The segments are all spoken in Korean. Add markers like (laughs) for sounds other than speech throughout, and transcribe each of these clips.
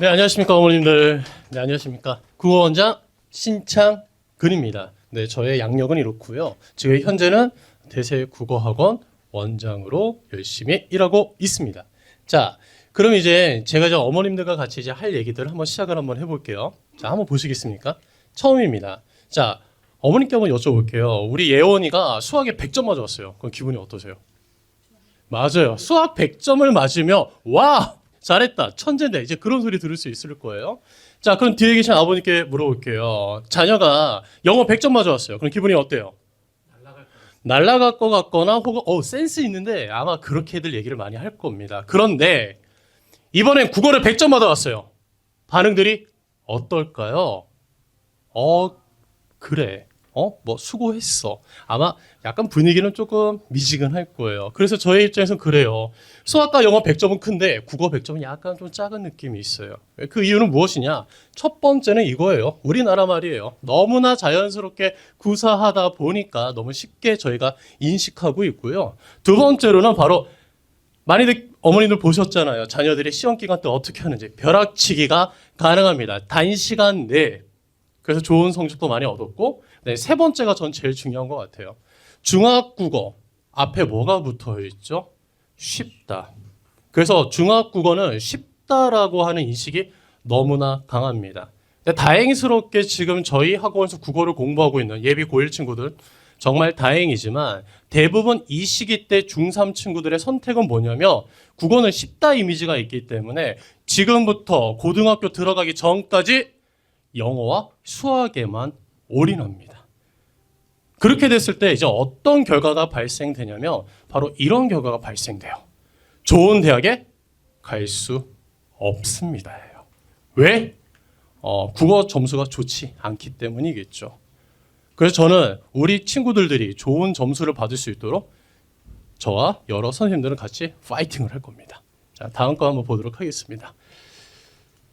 네, 안녕하십니까, 어머님들. 네, 안녕하십니까. 국어원장 신창근입니다. 네, 저의 양력은 이렇고요. 지금 현재는 대세 국어학원 원장으로 열심히 일하고 있습니다. 자, 그럼 이제 제가 저 어머님들과 같이 이제 할 얘기들을 한번 시작을 한번 해볼게요. 자, 한번 보시겠습니까? 처음입니다. 자, 어머님께 한번 여쭤볼게요. 우리 예원이가 수학에 100점 맞았어요. 그럼 기분이 어떠세요? 맞아요. 수학 100점을 맞으며 와 잘했다 천재인데 이제 그런 소리 들을 수 있을 거예요. 자 그럼 뒤에 계신 아버님께 물어볼게요. 자녀가 영어 100점 맞아왔어요. 그럼 기분이 어때요? 날라갈 것 같거나 혹은 어 센스 있는데 아마 그렇게들 얘기를 많이 할 겁니다. 그런데 이번엔 국어를 100점 받아왔어요. 반응들이 어떨까요? 어 그래. 어? 뭐 수고했어. 아마 약간 분위기는 조금 미지근할 거예요. 그래서 저의 입장에서는 그래요. 수학과 영어 100점은 큰데 국어 100점은 약간 좀 작은 느낌이 있어요. 그 이유는 무엇이냐? 첫 번째는 이거예요. 우리나라 말이에요. 너무나 자연스럽게 구사하다 보니까 너무 쉽게 저희가 인식하고 있고요. 두 번째로는 바로 많이들 어머님들 보셨잖아요. 자녀들이 시험 기간 때 어떻게 하는지 벼락치기가 가능합니다. 단시간 내에 그래서 좋은 성적도 많이 얻었고 네, 세 번째가 전 제일 중요한 것 같아요. 중학국어 앞에 뭐가 붙어 있죠? 쉽다. 그래서 중학국어는 쉽다라고 하는 인식이 너무나 강합니다. 다행스럽게 지금 저희 학원에서 국어를 공부하고 있는 예비 고1 친구들 정말 다행이지만 대부분 이 시기 때 중3 친구들의 선택은 뭐냐면 국어는 쉽다 이미지가 있기 때문에 지금부터 고등학교 들어가기 전까지 영어와 수학에만 올인합니다. 그렇게 됐을 때 이제 어떤 결과가 발생되냐면 바로 이런 결과가 발생돼요. 좋은 대학에 갈 수 없습니다. 왜? 어, 국어 점수가 좋지 않기 때문이겠죠. 그래서 저는 우리 친구들들이 좋은 점수를 받을 수 있도록 저와 여러 선생님들은 같이 파이팅을 할 겁니다. 자, 다음 거 한번 보도록 하겠습니다.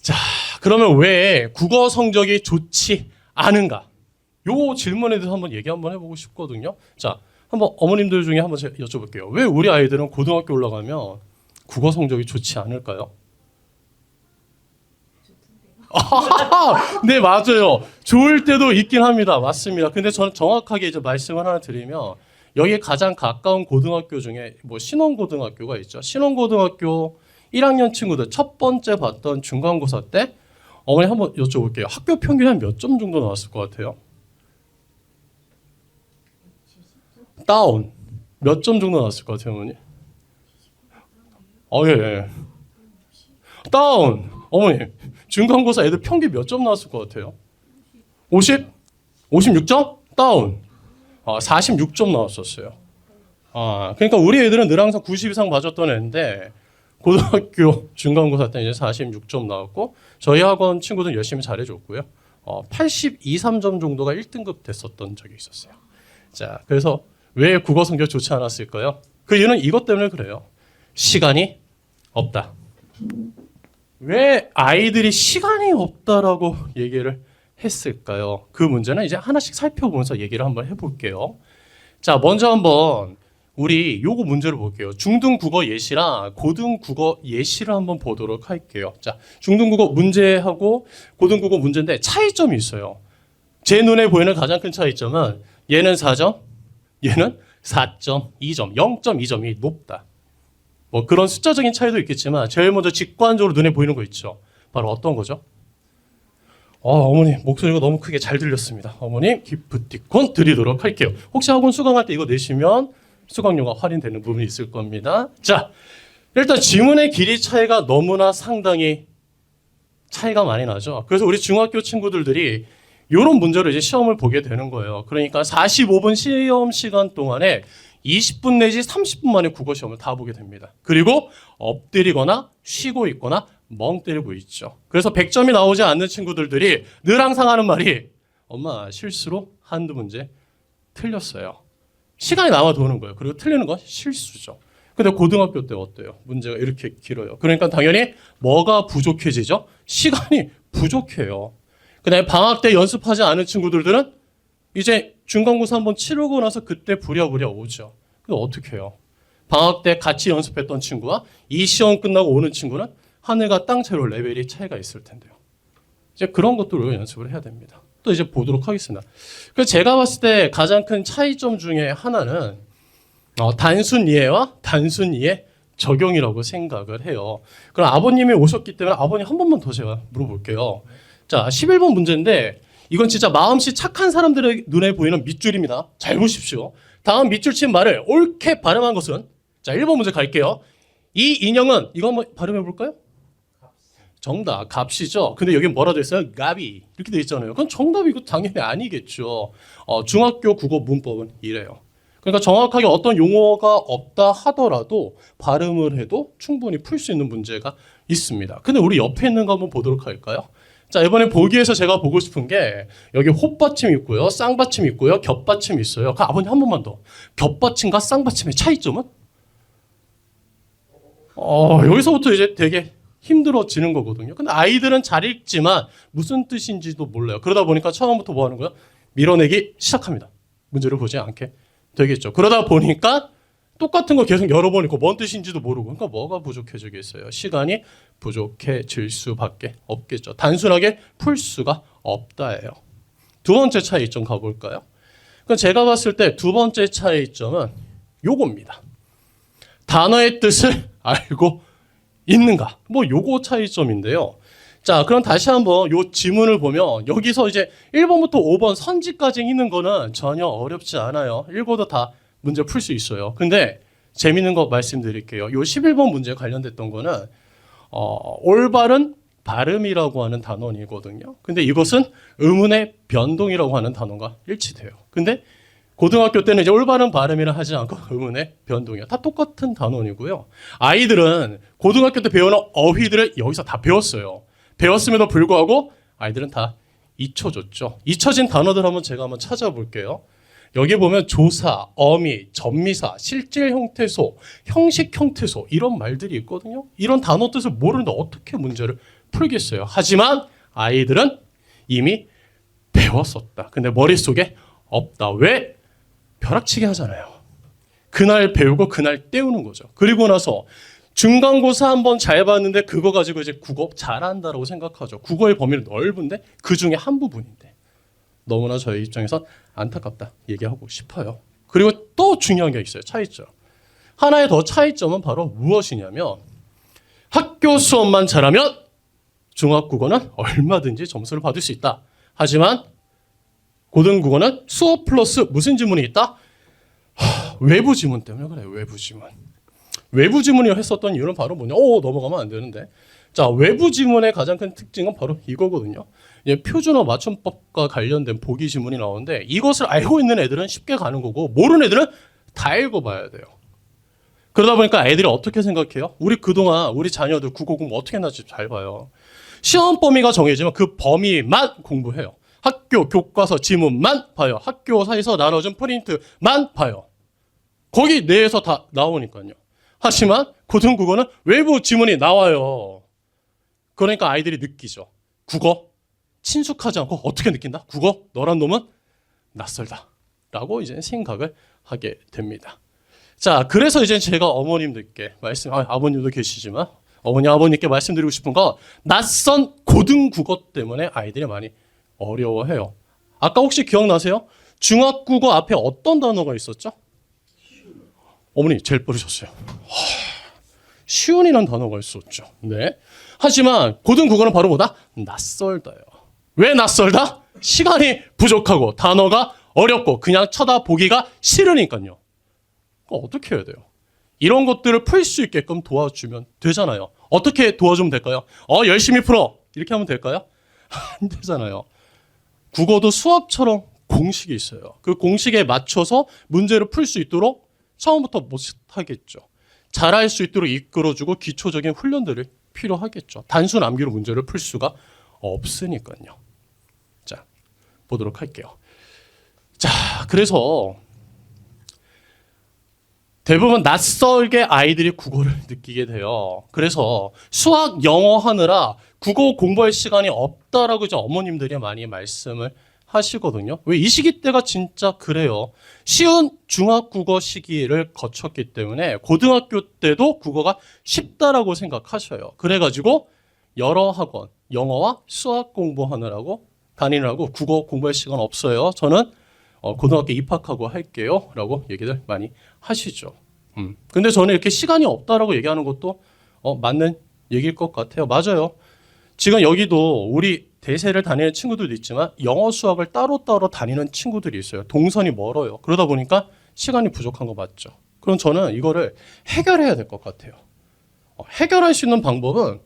자, 그러면 왜 국어 성적이 좋지 않은가? 요 질문에 대해서 한번 얘기 한번 해보고 싶거든요. 자, 한번 어머님들 중에 한번 여쭤볼게요. 왜 우리 아이들은 고등학교 올라가면 국어 성적이 좋지 않을까요? (laughs) 네, 맞아요. 좋을 때도 있긴 합니다. 맞습니다. 근데 저는 정확하게 이제 말씀을 하나 드리면 여기에 가장 가까운 고등학교 중에 뭐 신원고등학교가 있죠. 신원고등학교 1학년 친구들 첫 번째 봤던 중간고사 때 어머니 한번 여쭤볼게요. 학교 평균 한 몇 점 정도 나왔을 것 같아요? 다운 몇 점 정도 나왔을 것 같아요, 어머니? 어, 예, 예. 다운 어머니 중간고사 애들 평균 몇 점 나왔을 것 같아요? 50? 56점? 다운 아, 46점 나왔었어요. 아, 그러니까 우리 애들은 늘 항상 90 이상 맞았던 애인데 고등학교 (laughs) 중간고사 때 이제 46점 나왔고 저희 학원 친구들 열심히 잘해줬고요. 어, 82, 3점 정도가 1등급 됐었던 적이 있었어요. 자, 그래서 왜 국어 성적 좋지 않았을까요? 그 이유는 이것 때문에 그래요. 시간이 없다. 왜 아이들이 시간이 없다라고 얘기를 했을까요? 그 문제는 이제 하나씩 살펴보면서 얘기를 한번 해볼게요. 자, 먼저 한번 우리 요거 문제를 볼게요. 중등국어 예시랑 고등국어 예시를 한번 보도록 할게요. 자, 중등국어 문제하고 고등국어 문제인데 차이점이 있어요. 제 눈에 보이는 가장 큰 차이점은 얘는 4점, 얘는 4.2점, 0.2점이 높다. 뭐 그런 숫자적인 차이도 있겠지만 제일 먼저 직관적으로 눈에 보이는 거 있죠. 바로 어떤 거죠? 어, 어머니 목소리가 너무 크게 잘 들렸습니다. 어머니 기프티콘 드리도록 할게요. 혹시 학원 수강할 때 이거 내시면 수강료가 할인되는 부분이 있을 겁니다. 자, 일단 지문의 길이 차이가 너무나 상당히 차이가 많이 나죠. 그래서 우리 중학교 친구들이 이런 문제로 이제 시험을 보게 되는 거예요. 그러니까 45분 시험 시간 동안에 20분 내지 30분 만에 국어 시험을 다 보게 됩니다. 그리고 엎드리거나 쉬고 있거나 멍 때리고 있죠. 그래서 100점이 나오지 않는 친구들이 늘 항상 하는 말이 엄마 실수로 한두 문제 틀렸어요. 시간이 남아 도는 거예요. 그리고 틀리는 건 실수죠. 근데 고등학교 때 어때요? 문제가 이렇게 길어요. 그러니까 당연히 뭐가 부족해지죠? 시간이 부족해요. 그다음에 방학 때 연습하지 않은 친구들은 이제 중간고사 한번 치르고 나서 그때 부랴부랴 오죠. 근데 어떻게 해요? 방학 때 같이 연습했던 친구와 이 시험 끝나고 오는 친구는 하늘과 땅 차이로 레벨이 차이가 있을 텐데요. 이제 그런 것들을 연습을 해야 됩니다. 또 이제 보도록 하겠습니다. 그래서 제가 봤을 때 가장 큰 차이점 중에 하나는 어, 단순 이해와 단순 이해 적용이라고 생각을 해요. 그럼 아버님이 오셨기 때문에 아버님 한 번만 더 제가 물어볼게요. 자, 11번 문제인데 이건 진짜 마음씨 착한 사람들의 눈에 보이는 밑줄입니다. 잘 보십시오. 다음 밑줄 친 말을 옳게 발음한 것은 자, 1번 문제 갈게요. 이 인형은 이거 한번 발음해 볼까요? 정답, 값이죠. 근데 여기 뭐라 돼 있어요? 값이 이렇게 돼 있잖아요. 그건 정답이고 당연히 아니겠죠. 어, 중학교 국어 문법은 이래요. 그러니까 정확하게 어떤 용어가 없다 하더라도 발음을 해도 충분히 풀 수 있는 문제가 있습니다. 근데 우리 옆에 있는 거 한번 보도록 할까요? 자, 이번에 보기에서 제가 보고 싶은 게 여기 헛받침 있고요. 쌍받침 있고요. 겹받침 있어요. 그 아버님 한 번만 더. 겹받침과 쌍받침의 차이점은? 어, 여기서부터 이제 되게 힘들어지는 거거든요. 근데 아이들은 잘 읽지만 무슨 뜻인지도 몰라요. 그러다 보니까 처음부터 뭐 하는 거야? 밀어내기 시작합니다. 문제를 보지 않게 되겠죠. 그러다 보니까 똑같은 거 계속 여러 번 읽고 뭔 뜻인지도 모르고 그러니까 뭐가 부족해지겠어요. 시간이 부족해질 수밖에 없겠죠. 단순하게 풀 수가 없다예요. 두 번째 차이점 가볼까요? 그럼 제가 봤을 때 두 번째 차이점은 요겁니다. 단어의 뜻을 (laughs) 알고 있는가? 뭐 요거 차이점인데요. 자, 그럼 다시 한번 요 지문을 보면 여기서 이제 1번부터 5번 선지까지 있는 거는 전혀 어렵지 않아요. 읽어도 다 문제 풀 수 있어요. 근데 재밌는 거 말씀드릴게요. 요 11번 문제 관련됐던 거는 어, 올바른 발음이라고 하는 단원이거든요. 근데 이것은 의문의 변동이라고 하는 단어가 일치돼요. 근데 고등학교 때는 이제 올바른 발음이라 하지 않고 의문의 변동이야. 다 똑같은 단원이고요. 아이들은 고등학교 때 배우는 어휘들을 여기서 다 배웠어요. 배웠음에도 불구하고 아이들은 다 잊혀졌죠. 잊혀진 단어들 한번 제가 한번 찾아볼게요. 여기 보면 조사, 어미, 전미사, 실질 형태소, 형식 형태소 이런 말들이 있거든요. 이런 단어 뜻을 모르는데 어떻게 문제를 풀겠어요. 하지만 아이들은 이미 배웠었다. 근데 머릿속에 없다. 왜? 벼락치기 하잖아요. 그날 배우고 그날 때우는 거죠. 그리고 나서 중간고사 한번 잘 봤는데 그거 가지고 이제 국어 잘한다라고 생각하죠. 국어의 범위는 넓은데 그 중에 한 부분인데 너무나 저희 입장에서 안타깝다 얘기하고 싶어요. 그리고 또 중요한 게 있어요. 차이점. 하나의 더 차이점은 바로 무엇이냐면 학교 수업만 잘하면 중학국어는 얼마든지 점수를 받을 수 있다. 하지만 고등국어는 수업 플러스 무슨 지문이 있다? 하, 외부 지문 때문에 그래요. 외부 지문. 외부 지문이 했었던 이유는 바로 뭐냐? 오 넘어가면 안 되는데. 자 외부 지문의 가장 큰 특징은 바로 이거거든요. 이제 표준어 맞춤법과 관련된 보기 지문이 나오는데 이것을 알고 있는 애들은 쉽게 가는 거고 모르는 애들은 다 읽어봐야 돼요. 그러다 보니까 애들이 어떻게 생각해요? 우리 그동안 우리 자녀들 국어 공부 어떻게 했는지 잘 봐요. 시험 범위가 정해지면 그 범위만 공부해요. 학교 교과서 지문만 봐요. 학교사에서 나눠준 프린트만 봐요. 거기 내에서 다 나오니까요. 하지만 고등국어는 외부 지문이 나와요. 그러니까 아이들이 느끼죠. 국어 친숙하지 않고 어떻게 느낀다? 국어 너란 놈은 낯설다. 라고 이제 생각을 하게 됩니다. 자, 그래서 이제 제가 어머님들께 말씀, 아, 아버님도 계시지만 어머니 아버님께 말씀드리고 싶은 건 낯선 고등국어 때문에 아이들이 많이 어려워해요. 아까 혹시 기억나세요? 중학국어 앞에 어떤 단어가 있었죠? 어머니 제일 빠르셨어요. 쉬운이라는 단어가 있었죠. 네. 하지만 고등국어는 바로 뭐다? 낯설다요. 왜 낯설다? 시간이 부족하고 단어가 어렵고 그냥 쳐다보기가 싫으니까요. 어떻게 해야 돼요? 이런 것들을 풀 수 있게끔 도와주면 되잖아요. 어떻게 도와주면 될까요? 어, 열심히 풀어. 이렇게 하면 될까요? (laughs) 안 되잖아요. 국어도 수학처럼 공식이 있어요. 그 공식에 맞춰서 문제를 풀 수 있도록 처음부터 못하겠죠. 잘할 수 있도록 이끌어주고 기초적인 훈련들을 필요하겠죠. 단순 암기로 문제를 풀 수가 없으니까요. 자, 보도록 할게요. 자, 그래서 대부분 낯설게 아이들이 국어를 (laughs) 느끼게 돼요. 그래서 수학, 영어 하느라 국어 공부할 시간이 없다라고 이제 어머님들이 많이 말씀을 하시거든요. 왜 이 시기 때가 진짜 그래요. 쉬운 중학 국어 시기를 거쳤기 때문에 고등학교 때도 국어가 쉽다라고 생각하셔요. 그래가지고 여러 학원 영어와 수학 공부하느라고 다니느라고 국어 공부할 시간 없어요. 저는 어, 고등학교 입학하고 할게요 라고 얘기들 많이 하시죠. 음. 근데 저는 이렇게 시간이 없다라고 얘기하는 것도 어, 맞는 얘기일 것 같아요. 맞아요. 지금 여기도 우리 대세를 다니는 친구들도 있지만 영어 수학을 따로따로 다니는 친구들이 있어요. 동선이 멀어요. 그러다 보니까 시간이 부족한 거 맞죠. 그럼 저는 이거를 해결해야 될 것 같아요. 어, 해결할 수 있는 방법은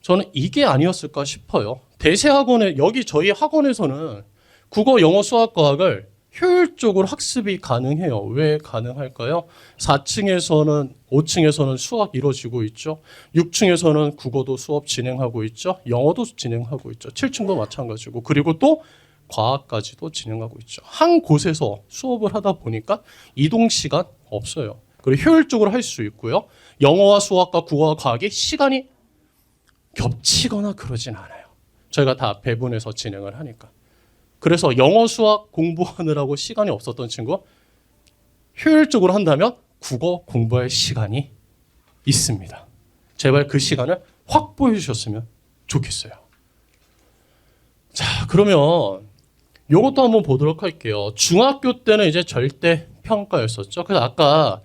저는 이게 아니었을까 싶어요. 대세 학원에 여기 저희 학원에서는 국어, 영어, 수학, 과학을 효율적으로 학습이 가능해요. 왜 가능할까요? 4층에서는 5층에서는 수학 이루어지고 있죠. 6층에서는 국어도 수업 진행하고 있죠. 영어도 진행하고 있죠. 7층도 마찬가지고 그리고 또 과학까지도 진행하고 있죠. 한 곳에서 수업을 하다 보니까 이동 시간 없어요. 그리고 효율적으로 할 수 있고요. 영어와 수학과 국어와 과학이 시간이 겹치거나 그러진 않아요. 저희가 다 배분해서 진행을 하니까. 그래서 영어 수학 공부하느라고 시간이 없었던 친구 효율적으로 한다면 국어 공부할 시간이 있습니다. 제발 그 시간을 확보해 주셨으면 좋겠어요. 자, 그러면 요것도 한번 보도록 할게요. 중학교 때는 이제 절대 평가였었죠. 그래서 아까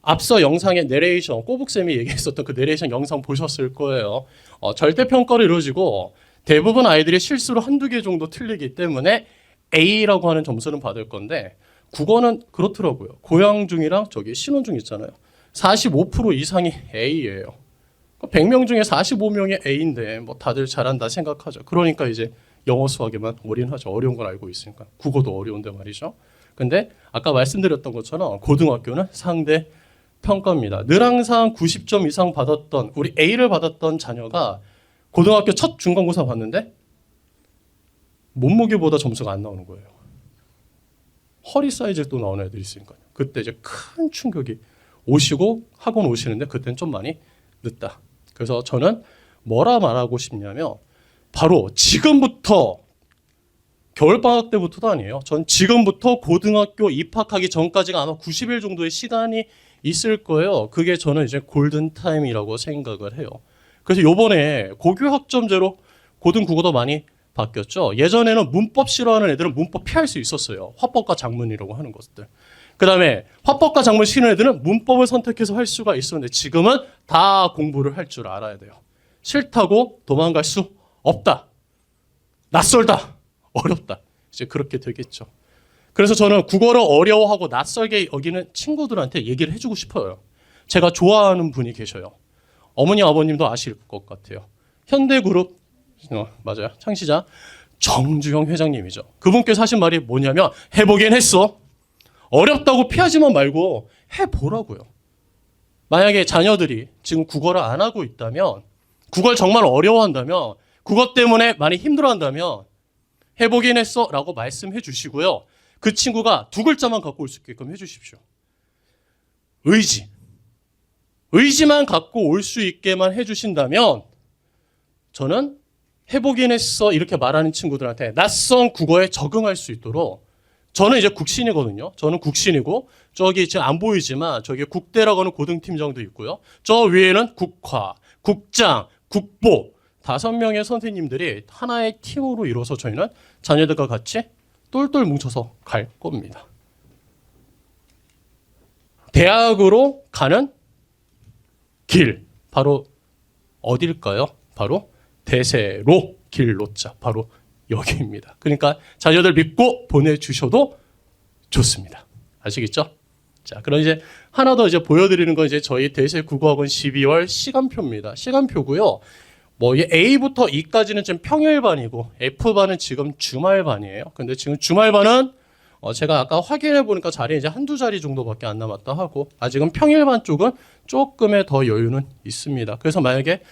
앞서 영상의 내레이션 꼬북쌤이 얘기했었던 그 내레이션 영상 보셨을 거예요. 어, 절대 평가로 이루어지고 대부분 아이들이 실수로 한두 개 정도 틀리기 때문에 A라고 하는 점수는 받을 건데 국어는 그렇더라고요. 고양 중이랑 저기 신혼 중 있잖아요. 45% 이상이 A예요. 100명 중에 45명이 A인데 뭐 다들 잘한다 생각하죠. 그러니까 이제 영어 수학에만 올인하죠. 어려운 걸 알고 있으니까. 국어도 어려운데 말이죠. 근데 아까 말씀드렸던 것처럼 고등학교는 상대 평가입니다. 늘 항상 90점 이상 받았던 우리 A를 받았던 자녀가 고등학교 첫 중간고사 봤는데 몸무게보다 점수가 안 나오는 거예요. 허리 사이즈 또 나오는 애들이 있으니까요. 그때 이제 큰 충격이 오시고 학원 오시는데 그때는 좀 많이 늦다. 그래서 저는 뭐라 말하고 싶냐면 바로 지금부터 겨울 방학 때부터도 아니에요. 전 지금부터 고등학교 입학하기 전까지가 아마 90일 정도의 시간이 있을 거예요. 그게 저는 이제 골든 타임이라고 생각을 해요. 그래서 요번에 고교 학점제로 고등 국어도 많이 바뀌었죠. 예전에는 문법 싫어하는 애들은 문법 피할 수 있었어요. 화법과 작문이라고 하는 것들. 그 다음에 화법과 작문 싫은 애들은 문법을 선택해서 할 수가 있었는데 지금은 다 공부를 할 줄 알아야 돼요. 싫다고 도망갈 수 없다. 낯설다. 어렵다. 이제 그렇게 되겠죠. 그래서 저는 국어를 어려워하고 낯설게 여기는 친구들한테 얘기를 해주고 싶어요. 제가 좋아하는 분이 계셔요. 어머니 아버님도 아실 것 같아요. 현대그룹 어, 맞아요. 창시자 정주영 회장님이죠. 그분께서 하신 말이 뭐냐면 해보긴 했어. 어렵다고 피하지만 말고 해보라고요. 만약에 자녀들이 지금 국어를 안 하고 있다면 국어를 정말 어려워한다면 국어 때문에 많이 힘들어한다면 해보긴 했어 라고 말씀해 주시고요. 그 친구가 두 글자만 갖고 올 수 있게끔 해 주십시오. 의지. 의지만 갖고 올 수 있게만 해 주신다면 저는 해보긴 했어 이렇게 말하는 친구들한테 낯선 국어에 적응할 수 있도록 저는 이제 국신이거든요. 저는 국신이고 저기 지금 안 보이지만 저기 국대라고 하는 고등팀장도 있고요. 저 위에는 국화, 국장, 국보 다섯 명의 선생님들이 하나의 팀으로 이루어서 저희는 자녀들과 같이 똘똘 뭉쳐서 갈 겁니다. 대학으로 가는 길 바로 어딜까요? 바로 대세로 길로자 바로 여기입니다. 그러니까 자녀들 믿고 보내주셔도 좋습니다. 아시겠죠? 자, 그럼 이제 하나 더 이제 보여드리는 건 이제 저희 대세 국어학원 12월 시간표입니다. 시간표고요. 뭐이 A부터 E까지는 지금 평일반이고 F반은 지금 주말반이에요. 근데 지금 주말반은 어 제가 아까 확인해 보니까 자리 이제 한두 자리 정도밖에 안 남았다 하고 아직은 평일반 쪽은 조금의 더 여유는 있습니다. 그래서 만약에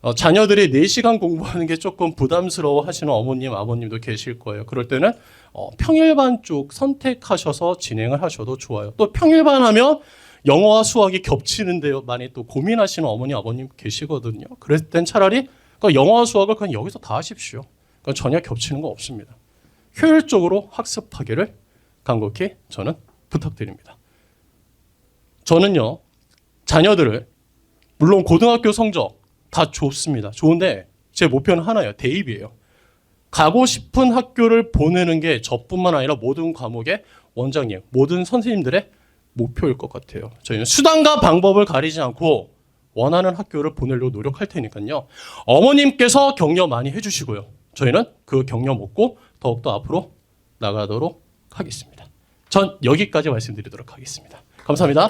어, 자녀들이 4시간 공부하는 게 조금 부담스러워 하시는 어머님, 아버님도 계실 거예요. 그럴 때는 어, 평일반 쪽 선택하셔서 진행을 하셔도 좋아요. 또 평일반 하면 영어와 수학이 겹치는데요. 많이 또 고민하시는 어머니, 아버님 계시거든요. 그럴 땐 차라리 그 영어와 수학을 그냥 여기서 다 하십시오. 그러니까 전혀 겹치는 거 없습니다. 효율적으로 학습하기를 간곡히 저는 부탁드립니다. 저는요, 자녀들을 물론 고등학교 성적 다 좋습니다. 좋은데 제 목표는 하나예요. 대입이에요. 가고 싶은 학교를 보내는 게 저뿐만 아니라 모든 과목의 원장님, 모든 선생님들의 목표일 것 같아요. 저희는 수단과 방법을 가리지 않고 원하는 학교를 보내려고 노력할 테니까요. 어머님께서 격려 많이 해주시고요. 저희는 그 격려 먹고 더욱더 앞으로 나가도록 하겠습니다. 전 여기까지 말씀드리도록 하겠습니다. 감사합니다.